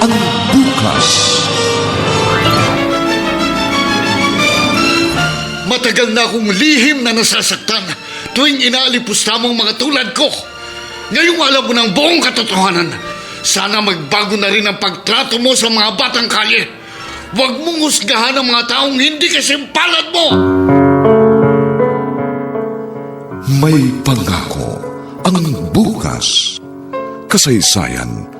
ang bukas. Matagal na akong lihim na nasasaktan tuwing inaalipusta mong mga tulad ko. Ngayong alam mo ng buong katotohanan, sana magbago na rin ang pagtrato mo sa mga batang kalye. Huwag mong husgahan ang mga taong hindi kasimpalad mo! May pangako ang bukas. Kasaysayan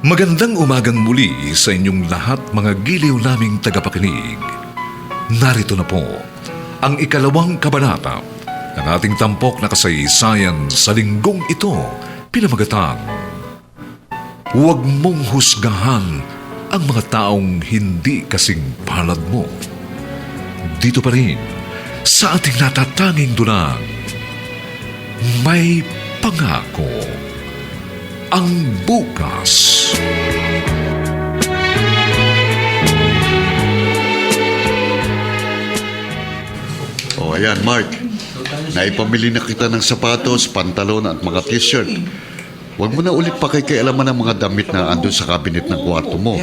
Magandang umagang muli sa inyong lahat mga giliw naming tagapakinig. Narito na po ang ikalawang kabanata ng ating tampok na kasaysayan sa linggong ito, pinamagatang Huwag mong husgahan ang mga taong hindi kasing palad mo. Dito pa rin sa ating natatanging dunang, may pangako ang bukas. O ayan, Mark. Naipamili na kita ng sapatos, pantalon at mga t-shirt. Huwag mo na ulit pakikialaman ng mga damit na andun sa cabinet ng kwarto mo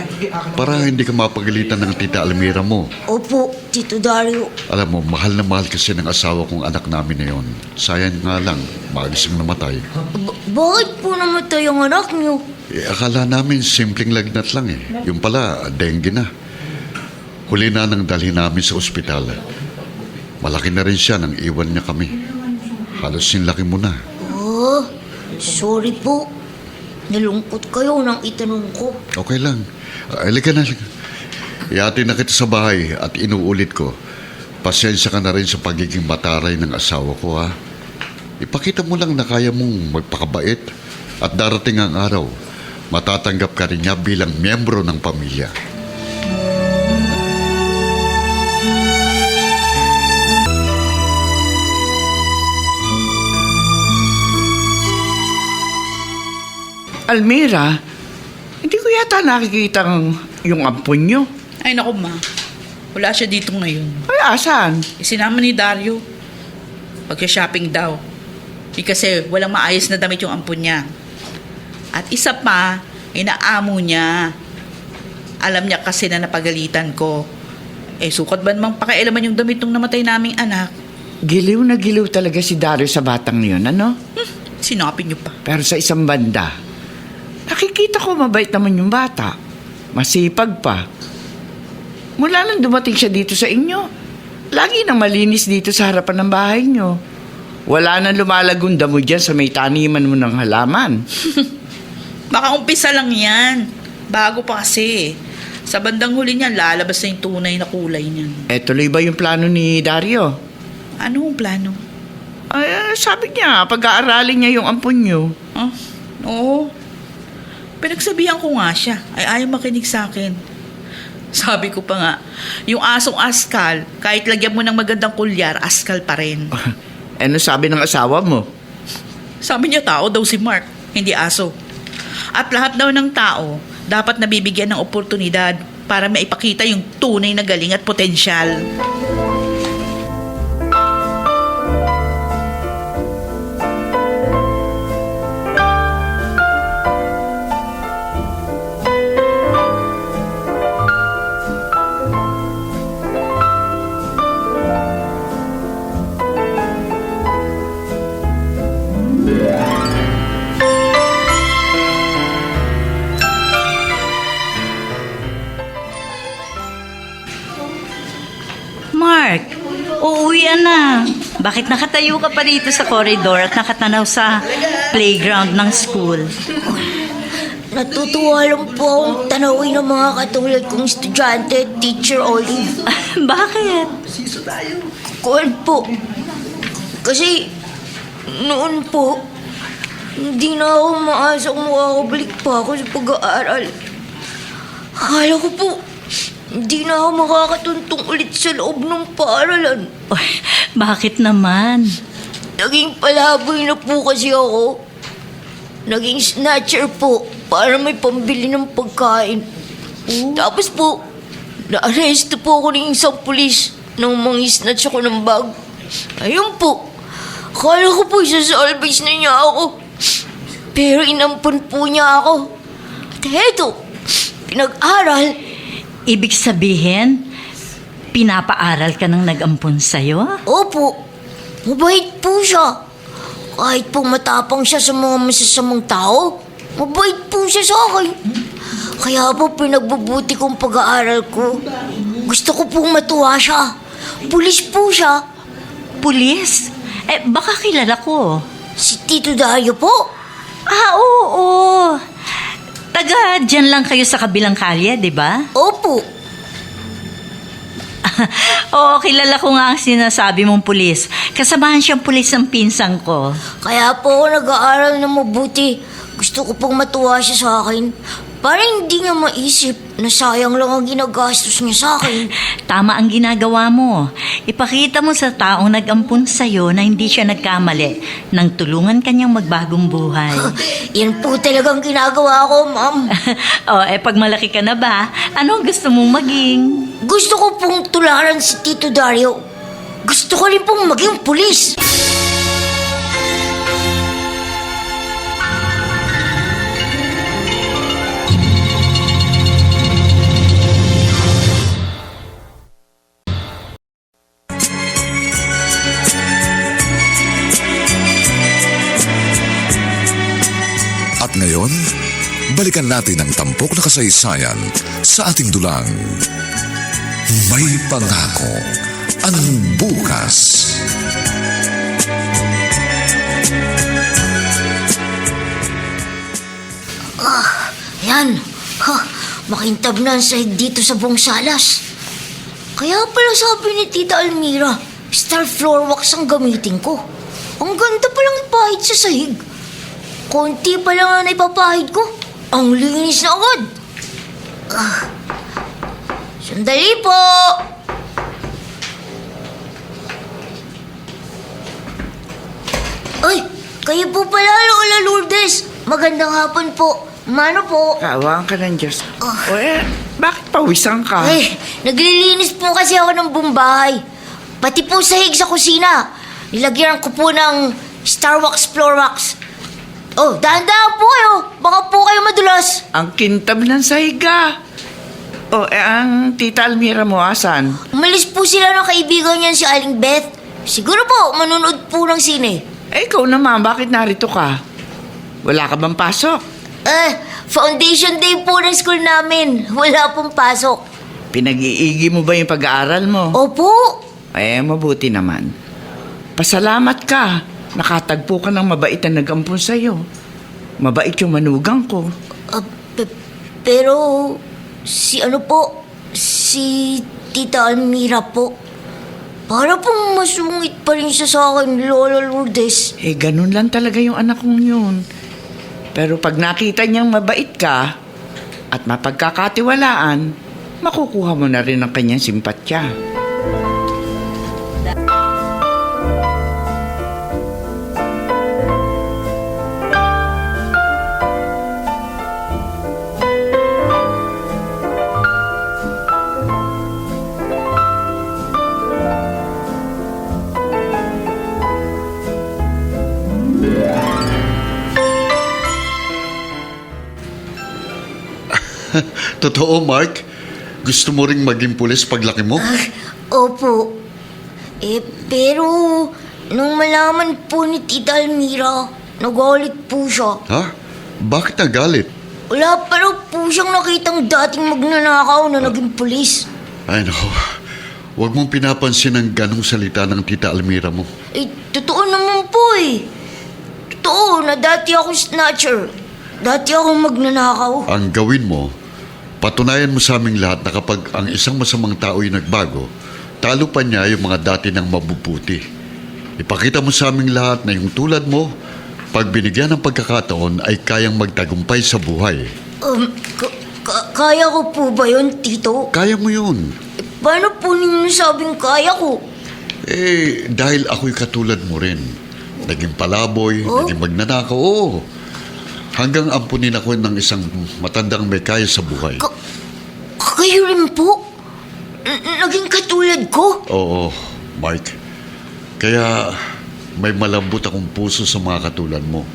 para hindi ka mapagalitan ng tita Almira mo. Opo, Tito Dario. Alam mo, mahal na mahal kasi ng asawa kong anak namin na yon. Sayang nga lang, maagisang namatay. B- bakit po namatay ang anak niyo? Eh, akala namin simpleng lagnat lang eh. Yung pala, dengue na. Huli na nang dalhin namin sa ospital. Malaki na rin siya nang iwan niya kami. Halos sinlaki mo na. Sorry po. Nalungkot kayo nang itanong ko. Okay lang. Uh, ka na. Iati na kita sa bahay at inuulit ko. Pasensya ka na rin sa pagiging mataray ng asawa ko ha. Ipakita mo lang na kaya mong magpakabait at darating ang araw, matatanggap ka rin niya bilang miyembro ng pamilya. Almira, hindi ko yata nakikita ang- yung ampon nyo. Ay, naku, ma. Wala siya dito ngayon. Ay, asan? Isinama ni Dario. Pagka-shopping daw. Eh, kasi walang maayos na damit yung ampon niya. At isa pa, inaamo niya. Alam niya kasi na napagalitan ko. Eh, sukat ba namang pakialaman yung damit ng namatay naming anak? Giliw na giliw talaga si Dario sa batang yun, ano? Hmm, sinapin niyo pa. Pero sa isang banda, nakikita ko mabait naman yung bata. Masipag pa. Mula nang dumating siya dito sa inyo, lagi nang malinis dito sa harapan ng bahay nyo. Wala nang lumalagunda mo dyan sa may taniman mo ng halaman. Baka umpisa lang yan. Bago pa kasi. Sa bandang huli niyan, lalabas na yung tunay na kulay niyan. Eh, tuloy ba yung plano ni Dario? Ano ang plano? Ay, sabi niya, pag-aaralin niya yung ampun niyo. Ah, oo. Pinagsabihan ko nga siya. Ay ayaw makinig sa akin. Sabi ko pa nga, yung asong askal, kahit lagyan mo ng magandang kulyar, askal pa rin. Ano sabi ng asawa mo? Sabi niya tao daw si Mark, hindi aso. At lahat daw ng tao, dapat nabibigyan ng oportunidad para maipakita yung tunay na galing at potensyal. Bakit nakatayo ka pa dito sa corridor at nakatanaw sa playground ng school? Natutuwa lang po akong tanawin ng mga katulad kong estudyante, Teacher Olive. Bakit? Kuwan po. Kasi noon po, hindi na ako maasang makakabalik pa ako sa pag-aaral. Akala ko po, hindi na ako makakatuntong ulit sa loob ng paaralan. Uy, bakit naman? Naging palaboy na po kasi ako. Naging snatcher po para may pambili ng pagkain. Tapos po, naaresto po ako ng isang pulis nang mangisnatch ako ng bag. Ayun po, akala ko po isasalvage na niya ako. Pero inampun po niya ako. At heto, pinag-aral, Ibig sabihin, pinapaaral ka ng nag-ampun sa'yo? Opo, mabait po siya. Kahit po matapang siya sa mga masasamang tao, mabait po siya sa akin. Kaya po pinagbubuti kong pag-aaral ko. Gusto ko pong matuwa siya. Pulis po siya. Pulis? Eh, baka kilala ko. Si Tito Dayo po. Ah, oo. Taga, dyan lang kayo sa kabilang kalye, di ba? Opo. Oo, kilala ko nga ang sinasabi mong pulis. Kasamahan siyang pulis ng pinsang ko. Kaya po ako nag-aaral na mabuti. Gusto ko pong matuwa siya sa akin. Para hindi niya maisip na sayang lang ang ginagastos niya sa akin. Tama ang ginagawa mo. Ipakita mo sa taong nag-ampun sa'yo na hindi siya nagkamali nang tulungan kanyang magbagong buhay. Yan po talagang ginagawa ko, ma'am. o, eh pag malaki ka na ba, ano ang gusto mong maging? Gusto ko pong tularan si Tito Dario. Gusto ko rin pong maging pulis. Balikan natin ang tampok na kasaysayan sa ating dulang. May pangako ang bukas. Yan. Ha, makintab na ang sahig dito sa buong salas. Kaya pala sabi ni Tita Almira, star floor wax ang gamitin ko. Ang ganda palang ipahid sa sahig. Konti pa lang ang ipapahid ko. Ang linis na agad. Ah. Sandali po. Ay, kayo po pala, Lola Lourdes. Magandang hapon po. Mano po? Kawaan ka ng Diyos. O eh, bakit pawisan ka? Ay, naglilinis po kasi ako ng buong bahay. Pati po sahig sa kusina. Nilagyan ko po ng Star Wax Floor Wax. Oh, dahan-dahan po kayo. Baka po kayo madulas. Ang kintab ng sahiga. O eh, ang tita Almira mo, asan? Umalis po sila ng kaibigan niyan si Aling Beth. Siguro po, manunood po ng sine. Eh, ikaw naman, bakit narito ka? Wala ka bang pasok? Eh, foundation day po ng school namin. Wala pong pasok. Pinag-iigi mo ba yung pag-aaral mo? Opo. Eh, mabuti naman. Pasalamat ka. Nakatagpo ka ng mabait na nag-ampun sa'yo. Mabait yung manugang ko. Pe- pero, Si ano po? Si Tita Almira po. Para pong masungit pa rin siya sa akin, Lola Lourdes. Eh, ganun lang talaga yung anak kong yun. Pero pag nakita niyang mabait ka at mapagkakatiwalaan, makukuha mo na rin ang kanyang simpatya. Totoo, Mark? Gusto mo ring maging pulis paglaki mo? Opo. Eh, pero nung malaman po ni Tita Almira, nagalit po siya. Ha? Bakit nagalit? Wala pa raw po siyang nakitang dating magnanakaw na naging pulis. Ay, nako. Huwag mong pinapansin ang ganong salita ng tita Almira mo. Eh, totoo naman po eh. Totoo na dati ako snatcher. Dati ako magnanakaw. Ang gawin mo, patunayan mo sa aming lahat na kapag ang isang masamang tao ay nagbago, talo pa niya yung mga dati ng mabubuti. Ipakita mo sa aming lahat na yung tulad mo, pag binigyan ng pagkakataon ay kayang magtagumpay sa buhay. Um, ka- ka- kaya ko po ba yun, Tito? Kaya mo yun. Eh, paano po ninyo sabing kaya ko? Eh, dahil ako'y katulad mo rin. Naging palaboy, Oh? naging magnanakaw, oo. Hanggang ampunin ako ng isang matandang may kaya sa buhay. Ka- kayo rin po? N- naging katulad ko? Oo, Mike. Kaya may malambot akong puso sa mga katulad mo.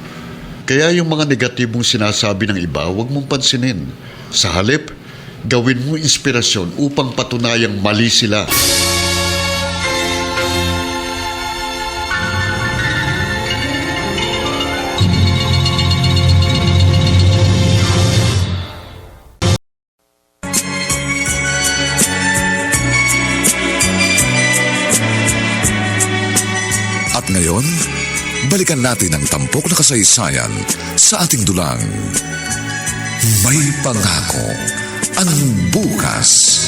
Kaya yung mga negatibong sinasabi ng iba, huwag mong pansinin. Sa halip, gawin mo inspirasyon upang patunayang mali sila. Balikan natin ang tampok na kasaysayan sa ating dulang. May pangako ang bukas.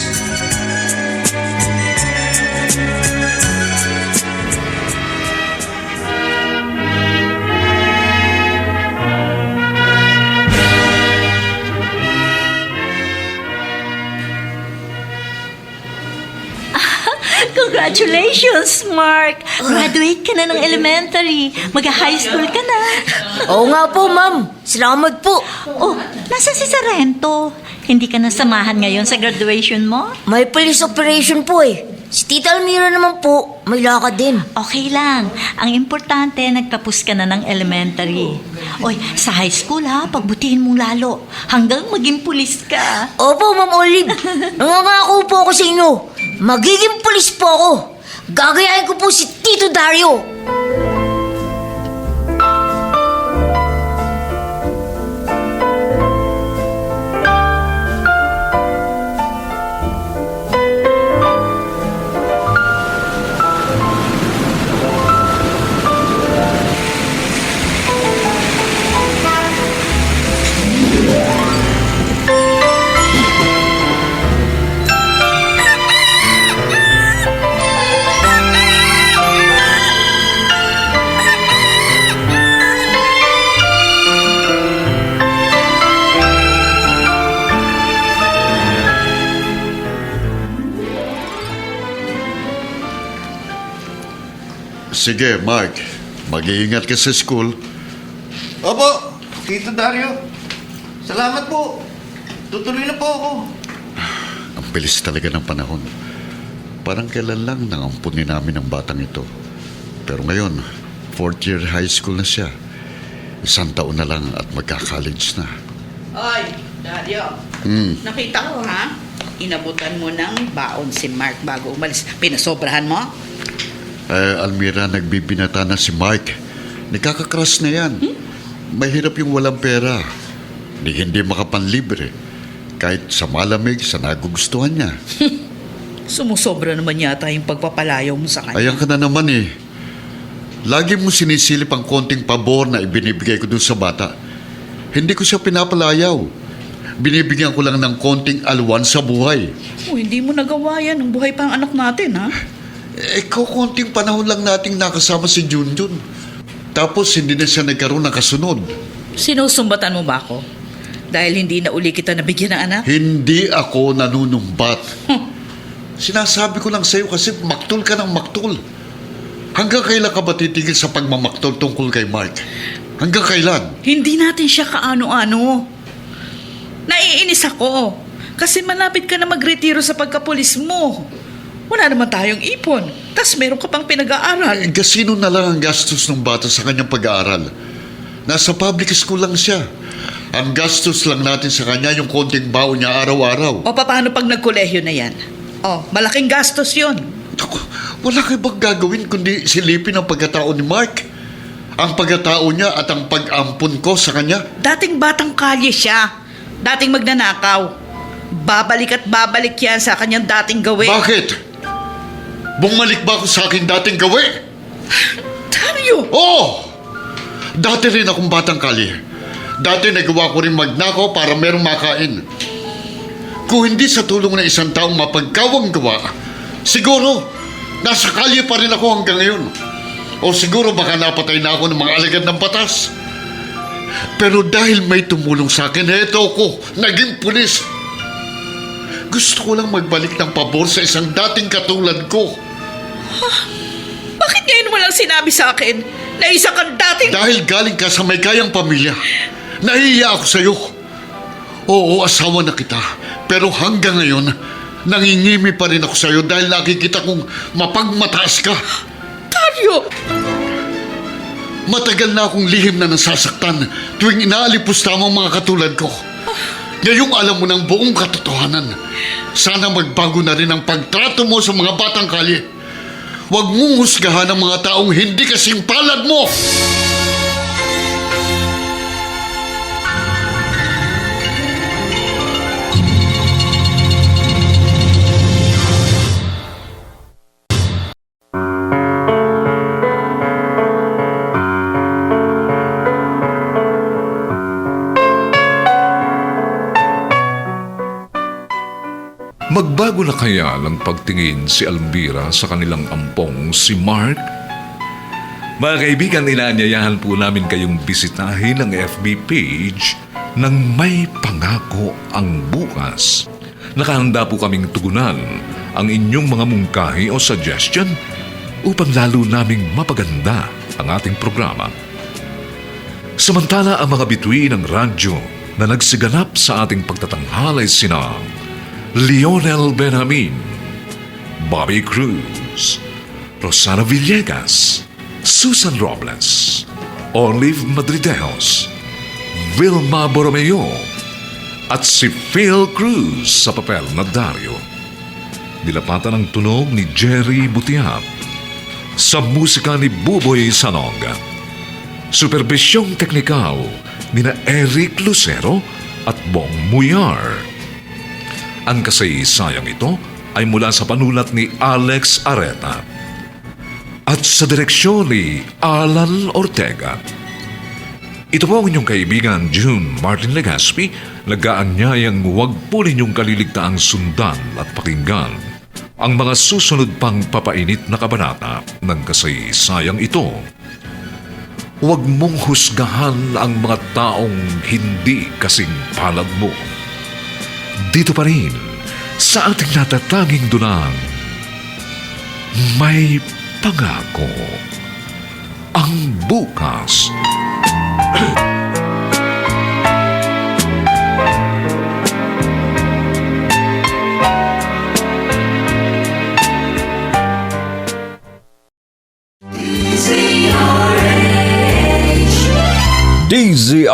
Congratulations, Mark! Graduate ka na ng elementary. Mag-high school ka na. Oo nga po, ma'am. Salamat po. Oh, nasa si Sarento? Hindi ka nasamahan ngayon sa graduation mo? May police operation po eh. Si Tita Almira naman po, may lakad din. Okay lang. Ang importante, nagtapos ka na ng elementary. Oy, sa high school ha, pagbutihin mo lalo. Hanggang maging pulis ka. Opo, Ma'am Olive. Nangangako po ako sa inyo. Magiging pulis po ako. Gagayahin ko po si Tito Dario. Sige, Mark. Mag-iingat ka sa school. Opo, Tito Dario. Salamat po. Tutuloy na po ako. Ang bilis talaga ng panahon. Parang kailan lang nangampunin namin ang batang ito. Pero ngayon, fourth year high school na siya. Isang taon na lang at magka-college na. Oy, Dario. Hmm. Nakita ko ha? Inabutan mo ng baon si Mark bago umalis. Pinasobrahan mo? Eh, Almira, nagbibinata na si Mark. Nakakakras na yan. Mahirap yung walang pera. Di hindi makapanlibre. Kahit sa malamig, sa nagugustuhan niya. Sumusobra naman yata yung pagpapalayaw mo sa kanya. Ayan ka na naman eh. Lagi mo sinisilip ang konting pabor na ibinibigay ko dun sa bata. Hindi ko siya pinapalayaw. Binibigyan ko lang ng konting alwan sa buhay. Oh, hindi mo nagawa yan nung buhay pa ang anak natin, ha? Eh, konting panahon lang nating nakasama si Junjun. Tapos hindi na siya nagkaroon ng kasunod. Sinusumbatan mo ba ako? Dahil hindi na uli kita nabigyan ng anak? Hindi ako nanunumbat. Sinasabi ko lang sa'yo kasi maktul ka ng maktul. Hanggang kailan ka ba titigil sa pagmamaktol tungkol kay Mark? Hanggang kailan? Hindi natin siya kaano-ano. Naiinis ako. Kasi malapit ka na magretiro sa pagkapulis mo. Wala naman tayong ipon. Tapos meron ka pang pinag-aaral. Eh, Gasino na lang ang gastos ng bata sa kanyang pag-aaral. Nasa public school lang siya. Ang gastos lang natin sa kanya yung konting baon niya araw-araw. O paano pag nagkolehiyo na yan? O, malaking gastos yon. Ako, wala kayo bang gagawin kundi silipin ang pagkatao ni Mark? Ang pagkatao niya at ang pag-ampun ko sa kanya? Dating batang kalye siya. Dating magnanakaw. Babalik at babalik yan sa kanyang dating gawin. Bakit? Bumalik ba ako sa aking dating gawin? Dario! Oo! Dati rin akong batang kali. Dati nagawa ko rin magnakaw para merong makain. Kung hindi sa tulong ng isang taong mapagkawang gawa, siguro nasa kalye pa rin ako hanggang ngayon. O siguro baka napatay na ako ng mga alagad ng batas. Pero dahil may tumulong sa akin, eto ako, naging pulis. Gusto ko lang magbalik ng pabor sa isang dating katulad ko. Bakit ngayon mo lang sinabi sa akin na isa kang dating... Dahil galing ka sa may kayang pamilya, nahihiya ako sa'yo. Oo, asawa na kita. Pero hanggang ngayon, nangingimi pa rin ako sa'yo dahil nakikita kong mapagmataas ka. Dario! Matagal na akong lihim na nasasaktan tuwing inaalipos tama mga katulad ko. Ngayong alam mo ng buong katotohanan, sana magbago na rin ang pagtrato mo sa mga batang kalye. Huwag mong husgahan ang mga taong hindi kasing palad mo! Magbago na kaya ng pagtingin si Almira sa kanilang ampong si Mark? Mga kaibigan, inaanyayahan po namin kayong bisitahin ang FB page ng May Pangako ang Bukas. Nakahanda po kaming tugunan ang inyong mga mungkahi o suggestion upang lalo naming mapaganda ang ating programa. Samantala ang mga bituin ng radyo na nagsiganap sa ating pagtatanghalay sina Lionel Benjamin, Bobby Cruz, Rosana Villegas, Susan Robles, Olive Madrideos, Vilma Borromeo, at si Phil Cruz sa papel na Dario. Dilapatan ng tunog ni Jerry Butiab sa musika ni Buboy Sanog. Supervisyong teknikal ni na Eric Lucero at Bong Muyar. Ang kasaysayang ito ay mula sa panulat ni Alex Areta at sa direksyon ni Alan Ortega. Ito po ang inyong kaibigan June Martin Legaspi, nag-aanyayang huwag po ninyong kaliligtaang sundan at pakinggan ang mga susunod pang papainit na kabanata ng kasaysayang ito. Huwag mong husgahan ang mga taong hindi kasing palad mo. Dito pa rin sa ating natatanging dunang, may pangako ang bukas.